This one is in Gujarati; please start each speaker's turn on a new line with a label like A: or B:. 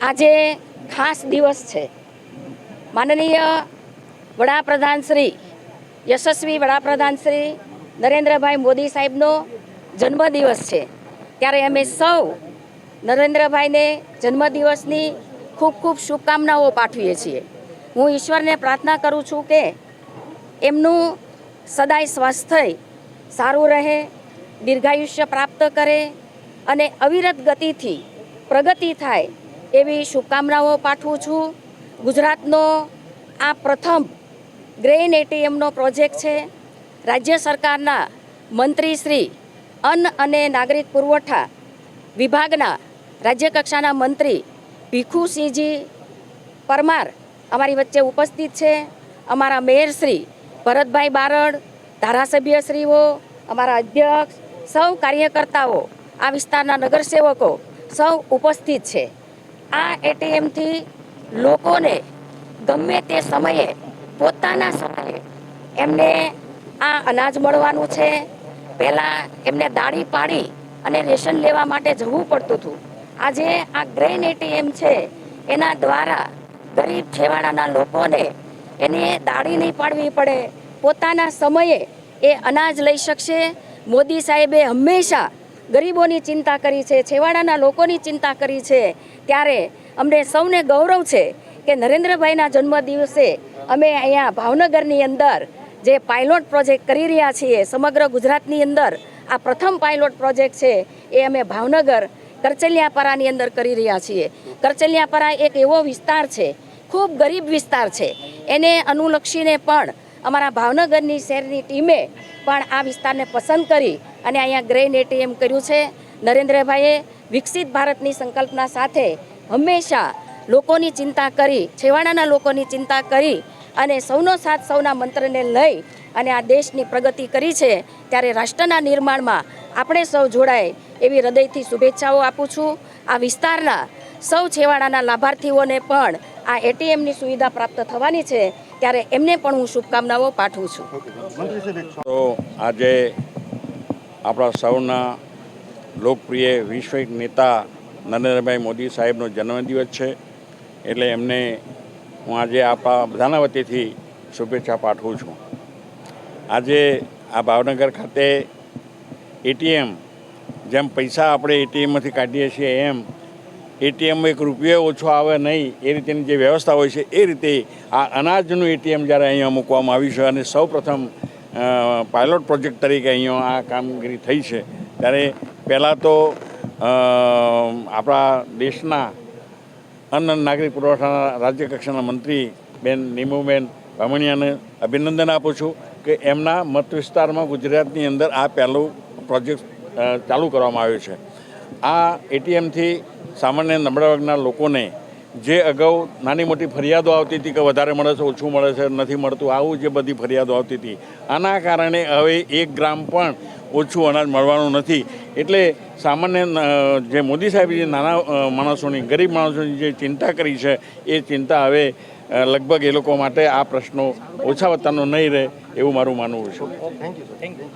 A: આજે ખાસ દિવસ છે. માનનીય વડાપ્રધાન શ્રી, યશસ્વી વડાપ્રધાન શ્રી નરેન્દ્રભાઈ મોદી સાહેબનો જન્મદિવસ છે. ત્યારે અમે સૌ નરેન્દ્રભાઈને જન્મદિવસની ખૂબ ખૂબ શુભકામનાઓ પાઠવીએ છીએ. હું ઈશ્વરને પ્રાર્થના કરું છું કે એમનું સદાય સ્વાસ્થ્ય સારું રહે, દીર્ઘાયુષ્ય પ્રાપ્ત કરે અને અવિરત ગતિથી પ્રગતિ થાય એવી શુભકામનાઓ પાઠવું છું. ગુજરાતનો આ પ્રથમ ગ્રેન એટીએમનો પ્રોજેક્ટ છે. રાજ્ય સરકારના મંત્રી શ્રી અન્ન અને નાગરિક પુરવઠા વિભાગના રાજ્યકક્ષાના મંત્રી ભીખુસિંહજી પરમાર અમારી વચ્ચે ઉપસ્થિત છે. અમારા મેયરશ્રી ભરતભાઈ બારડ ધારાસભ્યશ્રીઓ અમારા અધ્યક્ષ, સૌ કાર્યકર્તાઓ, આ વિસ્તારના નગરસેવકો સૌ ઉપસ્થિત છે. આ એટીએમથી લોકોને ગમે તે સમયે, પોતાના સમયે એમને આ અનાજ મળવાનું છે. પહેલાં એમને દાળી પાડી અને રેશન લેવા માટે જવું પડતું હતું. આજે આ ગ્રેન એટીએમ છે, એના દ્વારા ગરીબ છેવાડાના લોકોને એને દાળી નહીં પાડવી પડે. પોતાના સમયે એ અનાજ લઈ શકશે. મોદી સાહેબે હંમેશા ગરીબોની ચિંતા કરી છે, છેવાડાના લોકોની ચિંતા કરી છે, ત્યારે અમને સૌને ગૌરવ છે કે નરેન્દ્રભાઈના જન્મદિવસે અમે અહીંયા ભાવનગરની અંદર જે પાયલોટ પ્રોજેક્ટ કરી રહ્યા છીએ, સમગ્ર ગુજરાતની અંદર આ પ્રથમ પાયલોટ પ્રોજેક્ટ છે, એ અમે ભાવનગર કરચલિયાપરાની અંદર કરી રહ્યા છીએ. કરચલિયાપરા એક એવો વિસ્તાર છે, ખૂબ ગરીબ વિસ્તાર છે. એને અનુલક્ષીને પણ અમારા ભાવનગરની શહેરની ટીમે પણ આ વિસ્તારને પસંદ કરી અને અહીંયા ગ્રેન એટીએમ કર્યું છે. નરેન્દ્રભાઈએ વિકસિત ભારતની સંકલ્પના સાથે હંમેશા લોકોની ચિંતા કરી, છેવાડાના લોકોની ચિંતા કરી અને સૌનો સાથ સૌના મંત્રને લઈ અને આ દેશની પ્રગતિ કરી છે. ત્યારે રાષ્ટ્રના નિર્માણમાં આપણે સૌ જોડાય એવી હૃદયથી શુભેચ્છાઓ આપું છું. આ વિસ્તારના સૌ છેવાડાના લાભાર્થીઓને પણ આ એટીએમની સુવિધા પ્રાપ્ત થવાની છે. ત્યારે એમને પણ હું શુભકામનાઓ પાઠવું છું.
B: તો આજે આપણા સૌના લોકપ્રિય વૈશ્વિક નેતા નરેન્દ્રભાઈ મોદી સાહેબનો જન્મદિવસ છે. એટલે એમને હું આજે આપણા બધાના વતીથી શુભેચ્છા પાઠવું છું. આજે આ ભાવનગર ખાતે એટીએમ જેમ પૈસા આપણે એટીએમમાંથી કાઢીએ છીએ એમ એટીએમમાં એક રૂપિયો ઓછો આવે નહીં, એ રીતેની જે વ્યવસ્થા હોય છે, એ રીતે આ અનાજનું એટીએમ જ્યારે અહીંયા મૂકવામાં આવ્યું છે અને સૌ પ્રથમ પાયલોટ પ્રોજેક્ટ તરીકે અહીંયા આ કામગીરી થઈ છે. ત્યારે પહેલાં તો આપણા દેશના અન્ન અને નાગરિક પુરવઠાના રાજ્ય કક્ષાના મંત્રી બેન નીમુબેન ભામણિયાને અભિનંદન આપું છું કે એમના મત વિસ્તારમાં ગુજરાતની અંદર આ પહેલું પ્રોજેક્ટ ચાલુ કરવામાં આવ્યો છે. આ એટીએમથી સામાન્ય નબળા વર્ગના લોકોને જે અગાઉ નાની મોટી ફરિયાદો આવતી હતી કે વધારે મળે છે ઓછું મળે છે નથી મળતું આવું જે બધી ફરિયાદો આવતી હતી આના કારણે હવે એક ગ્રામ પણ ઓછું અનાજ મળવાનું નથી. એટલે સામાન્ય જે મોદી સાહેબે જે નાના માણસોની ગરીબ માણસોની જે ચિંતા કરી છે એ ચિંતા હવે લગભગ એ લોકો માટે આ પ્રશ્નો ઓછા વત્તાનો નહીં રહે એવું મારું માનવું છે.
C: Thank you thank you